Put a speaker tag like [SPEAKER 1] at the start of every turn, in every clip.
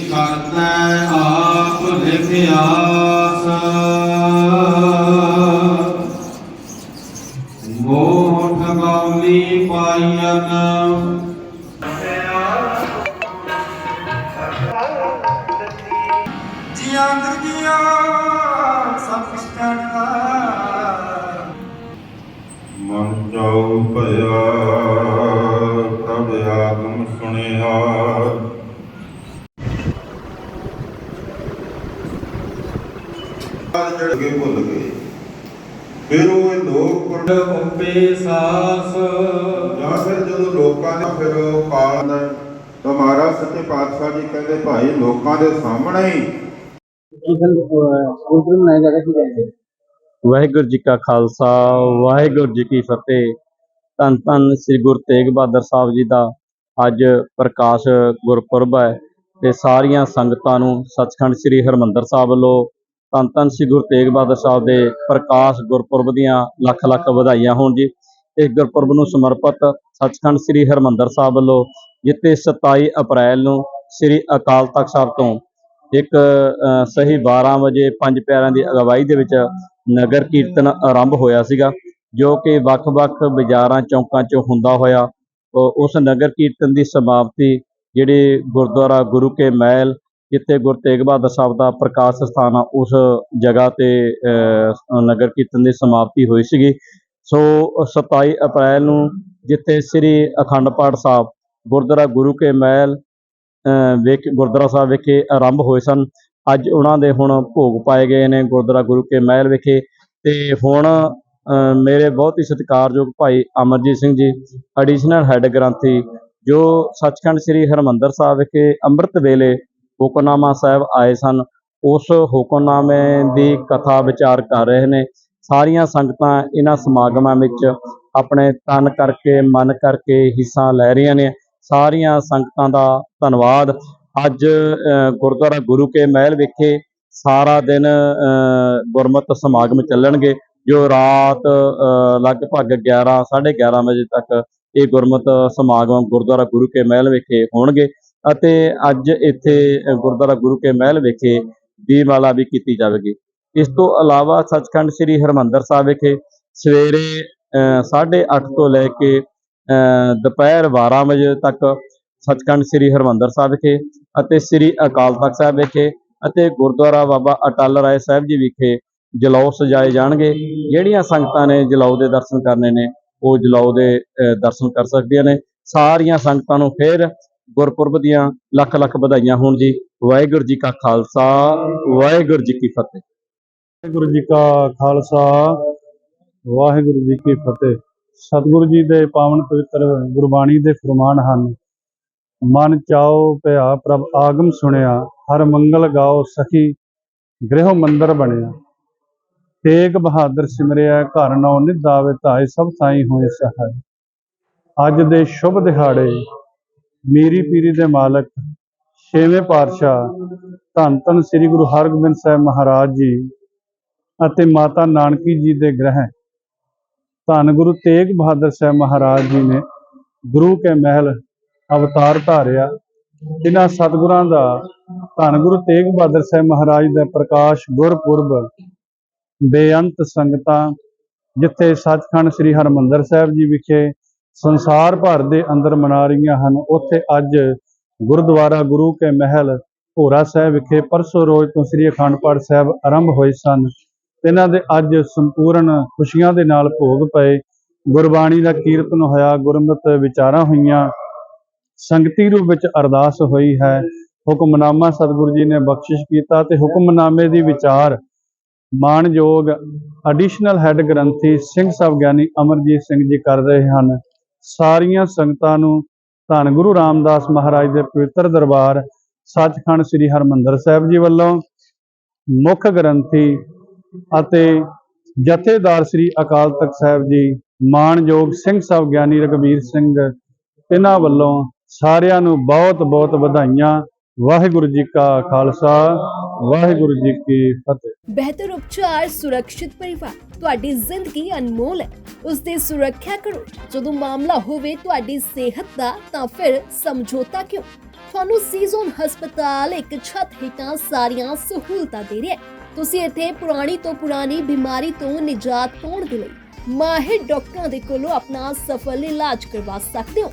[SPEAKER 1] ਕਰਤੈ ਆਪ ਲਿਖਿਆਸ ਮੋਠ ਗੌਲੀ ਪਾਈਨ
[SPEAKER 2] ਲੋਕ ਪਰ
[SPEAKER 1] ਉਪੇ ਸਾਸ।
[SPEAKER 2] ਜਾਂ ਫਿਰ ਜਦੋਂ ਲੋਕਾਂ ਨੇ ਫਿਰ ਕਾਲ ਦਾ ਤਾਂ ਮਹਾਰਾਜ ਸੱਚੇ ਪਾਤਸ਼ਾਹ ਜੀ ਕਹਿੰਦੇ ਭਾਈ ਲੋਕਾਂ ਦੇ ਸਾਹਮਣੇ ਹੀ।
[SPEAKER 3] ਵਾਹਿਗੁਰੂ ਜੀ ਕਾ ਖਾਲਸਾ ਵਾਹਿਗੁਰੂ ਜੀ ਕੀ ਫਤਿਹ। ਧੰਨ ਧੰਨ ਸ੍ਰੀ ਗੁਰੂ ਤੇਗ ਬਹਾਦਰ ਸਾਹਿਬ ਜੀ ਦਾ ਅੱਜ ਪ੍ਰਕਾਸ਼ ਗੁਰਪੁਰਬ ਹੈ ਤੇ ਸਾਰੀਆਂ ਸੰਗਤਾਂ ਨੂੰ ਸੱਚਖੰਡ ਸ੍ਰੀ ਹਰਮੰਦਰ ਸਾਹਿਬ ਵੱਲੋਂ ਧੰਨ ਧੰਨ ਸ੍ਰੀ ਗੁਰੂ ਤੇਗ ਬਹਾਦਰ ਸਾਹਿਬ ਦੇ ਪ੍ਰਕਾਸ਼ ਗੁਰਪੁਰਬ ਦੀਆਂ ਲੱਖ ਲੱਖ ਵਧਾਈਆਂ ਹੋਣ ਜੀ। ਇਸ ਗੁਰਪੁਰਬ ਨੂੰ ਸਮਰਪਿਤ ਸੱਚਖੰਡ ਸ੍ਰੀ ਹਰਮੰਦਰ ਸਾਹਿਬ ਵੱਲੋਂ ਜਿੱਥੇ 27 ਅਪ੍ਰੈਲ ਨੂੰ ਸ੍ਰੀ ਅਕਾਲ ਤਖਤ ਸਾਹਿਬ ਤੋਂ ਇੱਕ ਸਹੀ 12 ਵਜੇ ਪੰਜ ਪਿਆਰਿਆਂ ਦੀ ਅਗਵਾਈ ਦੇ ਵਿੱਚ ਨਗਰ ਕੀਰਤਨ ਆਰੰਭ ਹੋਇਆ ਸੀਗਾ, ਜੋ ਕਿ ਵੱਖ-ਵੱਖ ਬਾਜ਼ਾਰਾਂ, ਚੌਂਕਾਂ 'ਚ ਹੁੰਦਾ ਹੋਇਆ। ਉਸ ਨਗਰ ਕੀਰਤਨ ਦੀ ਸਮਾਪਤੀ ਜਿਹੜੇ ਗੁਰਦੁਆਰਾ ਗੁਰੂ ਕੇ ਮਹਿਲ ਜਿੱਥੇ ਗੁਰੂ ਤੇਗ ਬਹਾਦਰ ਸਾਹਿਬ ਦਾ ਪ੍ਰਕਾਸ਼ ਸਥਾਨ ਆ ਉਸ ਜਗ੍ਹਾ ਤੇ ਨਗਰ ਕੀਰਤਨ ਦੀ ਸਮਾਪਤੀ ਹੋਈ ਸੀਗੀ। ਸੋ 27 ਅਪ੍ਰੈਲ ਨੂੰ ਜਿੱਥੇ ਸ੍ਰੀ ਅਖੰਡ ਪਾਠ ਸਾਹਿਬ ਗੁਰਦੁਆਰਾ ਗੁਰੂ ਕੇ ਮਹਿਲ ਅ, ਵਿਖੇ ਗੁਰਦੁਆਰਾ ਸਾਹਿਬ ਵਿਖੇ ਆਰੰਭ ਹੋਏ ਸਨ। ਅੱਜ ਉਹਨਾਂ ਦੇ ਹੁਣ ਭੋਗ ਪਾਏ ਗਏ ਨੇ ਗੁਰਦੁਆਰਾ ਗੁਰੂ ਕੇ ਮਹਿਲ ਵਿਖੇ। ਤੇ ਹੁਣ ਮੇਰੇ ਬਹੁਤ ਹੀ ਸਤਿਕਾਰਯੋਗ ਭਾਈ ਅਮਰਜੀਤ ਸਿੰਘ ਜੀ ਐਡੀਸ਼ਨਲ ਹੈੱਡ ਗ੍ਰੰਥੀ ਜੋ ਸੱਚਖੰਡ ਸ੍ਰੀ ਹਰਮੰਦਰ ਸਾਹਿਬ ਵਿਖੇ ਅੰਮ੍ਰਿਤ ਵੇਲੇ ਹੁਕਮਨਾਮਾ ਸਾਹਿਬ ਆਏ ਸਨ ਉਸ ਹੁਕਮਨਾਮੇ ਦੀ ਕਥਾ ਵਿਚਾਰ ਕਰ ਰਹੇ ਨੇ। ਸਾਰੀਆਂ ਸੰਗਤਾਂ ਇਹਨਾਂ ਸਮਾਗਮਾਂ ਵਿੱਚ ਆਪਣੇ ਤਨ ਕਰਕੇ ਮਨ ਕਰਕੇ ਹਿੱਸਾ ਲੈ ਰਹੀਆਂ ਨੇ। ਸਾਰੀਆਂ ਸੰਗਤਾਂ ਦਾ ਧੰਨਵਾਦ। ਅੱਜ ਗੁਰਦੁਆਰਾ ਗੁਰੂ ਕੇ ਮਹਿਲ ਵਿਖੇ ਸਾਰਾ ਦਿਨ ਗੁਰਮਤਿ ਸਮਾਗਮ ਚੱਲਣਗੇ ਜੋ ਰਾਤ ਅ, ਲਗਭਗ 11 11:30 ਵਜੇ ਤੱਕ ਇਹ ਗੁਰਮਤਿ ਸਮਾਗਮ ਗੁਰਦੁਆਰਾ ਗੁਰੂ ਕੇ ਮਹਿਲ ਵਿਖੇ ਹੋਣਗੇ। ਅਤੇ ਅੱਜ ਇੱਥੇ ਗੁਰਦੁਆਰਾ ਗੁਰੂ ਕੇ ਮਹਿਲ ਵਿਖੇ ਦੀਪਮਾਲਾ ਵੀ ਕੀਤੀ ਜਾਵੇਗੀ। ਇਸ ਤੋਂ ਇਲਾਵਾ ਸੱਚਖੰਡ ਸ੍ਰੀ ਹਰਮੰਦਰ ਸਾਹਿਬ ਵਿਖੇ ਸਵੇਰੇ ਅ, 8:30 ਤੋਂ ਲੈ ਕੇ ਅ, ਦੁਪਹਿਰ 12 ਵਜੇ ਤੱਕ ਸੱਚਖੰਡ ਸ੍ਰੀ ਹਰਮੰਦਰ ਸਾਹਿਬ ਵਿਖੇ ਅਤੇ ਸ੍ਰੀ ਅਕਾਲ ਤਖਤ ਸਾਹਿਬ ਵਿਖੇ ਅਤੇ ਗੁਰਦੁਆਰਾ ਬਾਬਾ ਅਟਲ ਰਾਏ ਸਾਹਿਬ ਜੀ ਵਿਖੇ ਜਲੌ ਸਜਾਏ ਜਾਣਗੇ। ਜਿਹੜੀਆਂ ਸੰਗਤਾਂ ਨੇ ਜਲੌ ਦੇ ਦਰਸ਼ਨ ਕਰਨੇ ਨੇ ਉਹ ਜਲੌ ਦੇ ਅ, ਦਰਸ਼ਨ ਕਰ ਸਕਦੀਆਂ ਨੇ। ਸਾਰੀਆਂ ਸੰਗਤਾਂ ਨੂੰ ਫਿਰ ਗੁਰਪੁਰਬ ਦੀਆਂ ਲੱਖ ਲੱਖ ਵਧਾਈਆਂ ਹੋਣ ਜੀ। ਵਾਹਿਗੁਰੂ ਜੀ ਕਾ ਖਾਲਸਾ, ਵਾਹਿਗੁਰੂ ਜੀ ਕੀ ਫਤਿਹ।
[SPEAKER 4] ਵਾਹਿਗੁਰੂ ਜੀ ਕਾ ਖਾਲਸਾ, ਵਾਹਿਗੁਰੂ ਜੀ ਕੀ ਫਤਿਹ। ਸਤਿਗੁਰੂ ਜੀ ਦੇ ਪਾਵਨ ਪਵਿੱਤਰ ਗੁਰਬਾਣੀ ਦੇ ਫਰਮਾਨ ਹਨ, ਮਨ ਚਾਓ ਭਇਆ ਪ੍ਰਭ ਆਗਮ ਸੁਣਿਆ, ਹਰ ਮੰਗਲ ਗਾਓ ਸਖੀ ਗ੍ਰਹਿ ਮੰਦਰ ਬਣਿਆ। ਤੇਗ ਬਹਾਦਰ ਸਿਮਰਿਆ, ਘਰ ਨੌ ਨਿਧਾਵੇ ਧਾਏ ਸਭ ਥਾਈ ਹੋਏ ਸਹਾਇ ਅੱਜ ਦੇ ਸ਼ੁਭ ਦਿਹਾੜੇ ਮੀਰੀ ਪੀਰੀ ਦੇ ਮਾਲਕ, ਛੇਵੇਂ ਪਾਤਸ਼ਾਹ, ਧੰਨ ਧੰਨ ਸ੍ਰੀ ਗੁਰੂ ਹਰਗੋਬਿੰਦ ਸਾਹਿਬ ਮਹਾਰਾਜ ਜੀ ਅਤੇ ਮਾਤਾ ਨਾਨਕੀ ਜੀ ਦੇ ਗ੍ਰਹਿ। ਧੰਨ ਗੁਰੂ ਤੇਗ ਬਹਾਦਰ ਸਾਹਿਬ ਮਹਾਰਾਜ ਜੀ ਨੇ ਗੁਰੂ ਕੇ ਮਹਿਲ ਅਵਤਾਰ ਧਾਰਿਆ। ਇਹਨਾਂ ਸਤਿਗੁਰਾਂ ਦਾ ਧੰਨ ਗੁਰੂ ਤੇਗ ਬਹਾਦਰ ਸਾਹਿਬ ਮਹਾਰਾਜ ਦਾ ਪ੍ਰਕਾਸ਼ ਗੁਰਪੁਰਬ, ਬੇਅੰਤ ਸੰਗਤਾਂ, ਜਿੱਥੇ ਸੱਚਖੰਡ ਸ੍ਰੀ ਹਰਮੰਦਰ ਸਾਹਿਬ ਜੀ ਵਿਖੇ ਸੰਸਾਰ ਭਰ ਦੇ ਅੰਦਰ ਮਨਾ ਰਹੀਆਂ ਹਨ। ਉੱਥੇ ਅੱਜ ਗੁਰਦੁਆਰਾ, ਗੁਰੂ ਕੇ ਮਹਿਲ, ਭੋਰਾ ਸਾਹਿਬ ਵਿਖੇ ਪਰਸੋਂ ਰੋਜ਼ ਤੋਂ ਸ੍ਰੀ ਅਖੰਡ ਪਾਠ ਸਾਹਿਬ ਆਰੰਭ ਹੋਏ ਸਨ। ਇਹਨਾਂ ਦੇ ਅੱਜ ਸੰਪੂਰਨ ਖੁਸ਼ੀਆਂ ਦੇ ਨਾਲ ਭੋਗ ਪਏ। ਗੁਰਬਾਣੀ ਦਾ ਕੀਰਤਨ ਹੋਇਆ, ਗੁਰਮਤਿ ਵਿਚਾਰਾਂ ਹੋਈਆਂ। ਸੰਗਤੀ ਰੂਪ ਵਿੱਚ ਅਰਦਾਸ ਹੋਈ ਹੈ। ਹੁਕਮਨਾਮਾ ਸਤਿਗੁਰੂ ਜੀ ਨੇ ਬਖਸ਼ਿਸ਼ ਕੀਤਾ ਤੇ ਹੁਕਮਨਾਮੇ ਦੀ ਵਿਚਾਰ ਮਾਨਯੋਗ ਐਡੀਸ਼ਨਲ ਹੈੱਡ ਗ੍ਰੰਥੀ ਸਿੰਘ ਸਾਹਿਬ ਗਿਆਨੀ ਅਮਰਜੀਤ ਸਿੰਘ ਜੀ ਕਰ ਰਹੇ ਹਨ। ਸਾਰੀਆਂ ਸੰਗਤਾਂ ਨੂੰ ਧੰਨ ਗੁਰੂ ਰਾਮਦਾਸ ਮਹਾਰਾਜ ਦੇ ਪਵਿੱਤਰ ਦਰਬਾਰ, ਸੱਚਖੰਡ ਸ੍ਰੀ ਹਰਮੰਦਰ ਸਾਹਿਬ ਜੀ ਵੱਲੋਂ ਮੁੱਖ ਗ੍ਰੰਥੀ ਅਤੇ ਜਥੇਦਾਰ ਸ੍ਰੀ ਅਕਾਲ ਤਖਤ ਸਾਹਿਬ ਜੀ, ਮਾਨਯੋਗ ਸਿੰਘ ਸਾਹਿਬ ਗਿਆਨੀ ਰਗਵੀਰ ਸਿੰਘ, ਇਹਨਾਂ ਵੱਲੋਂ ਸਾਰਿਆਂ ਨੂੰ ਬਹੁਤ ਬਹੁਤ ਵਧਾਈਆਂ ਵਾਹਿਗੁਰੂ ਜੀ ਕਾ ਖਾਲਸਾ, ਵਾਹਿਗੁਰੂ ਜੀ ਕੀ ਫਤਿਹ।
[SPEAKER 5] ਬਿਹਤਰ ਉਪਚਾਰ ਸੁਰੱਖਿਅਤ ਪਰਿਵਾਰ ਤੁਹਾਡੀ ਜ਼ਿੰਦਗੀ ਅਨਮੋਲ ਹੈ। ਉਸ ਦੀ ਸੁਰੱਖਿਆ ਕਰੋ। ਜਦੋਂ ਮਾਮਲਾ ਹੋਵੇ ਤੁਹਾਡੀ ਸਿਹਤ ਦਾ, ਤਾਂ ਫਿਰ ਸਮਝੌਤਾ ਕਿਉਂ? ਤੁਹਾਨੂੰ ਸੀਜ਼ਨ ਹਸਪਤਾਲ ਇੱਕ ਛੱਤ ਹੇਠਾਂ ਸਾਰੀਆਂ ਸਹੂਲਤਾਂ ਦੇ ਰਿਹਾ ਤੁਸੀਂ ਇੱਥੇ ਪੁਰਾਣੀ ਤੋਂ ਪੁਰਾਣੀ ਬਿਮਾਰੀ ਤੋਂ ਨਿਜਾਤ ਪਾਉਣ ਦੇ ਲਈ ਮਾਹਿਰ ਡਾਕਟਰਾਂ ਦੇ ਕੋਲੋਂ ਆਪਣਾ ਸਫਲ ਇਲਾਜ ਕਰਵਾ ਸਕਦੇ ਹੋ।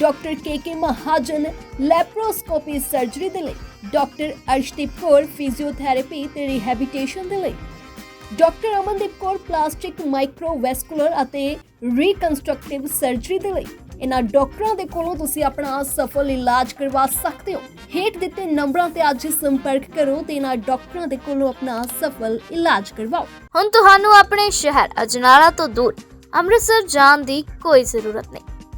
[SPEAKER 5] doctor K Mahajan laparoscopy surgery ਦੇ ਲਈ, ਡਾਕਟਰ ਅਰਸ਼ਦੀਪ ਕੌਰ ਫਿਜ਼ੀਓਥੈਰੇਪੀ ਤੇ ਰਿਹੈਬਿਲਿਟੇਸ਼ਨ ਦੇ ਲਈ, doctor Amandeep Kaur plastic microvascular ਅਤੇ ਰੀਕਨਸਟਰਕਟਿਵ ਸਰਜਰੀ ਦੇ ਲਈ। ਇਹਨਾਂ ਡਾਕਟਰਾਂ ਦੇ ਕੋਲੋਂ ਤੁਸੀਂ ਆਪਣਾ ਸਫਲ ਇਲਾਜ ਕਰਵਾ ਸਕਦੇ ਹੋ। ਹੇਠ ਦਿੱਤੇ ਨੰਬਰਾਂ ਤੇ ਅੱਜ ਸੰਪਰਕ ਕਰੋ ਤੇ ਇਹਨਾਂ ਡਾਕਟਰਾਂ ਦੇ ਕੋਲੋਂ ਆਪਣਾ ਸਫਲ ਇਲਾਜ ਕਰਵਾਓ।
[SPEAKER 6] ਹੁਣ ਤੁਹਾਨੂੰ ਆਪਣੇ ਸ਼ਹਿਰ, ਅਜਨਾਲਾ ਤੋਂ ਦੂਰ ਅੰਮ੍ਰਿਤਸਰ ਜਾਣ ਦੀ ਕੋਈ ਜ਼ਰੂਰਤ ਨਹੀਂ।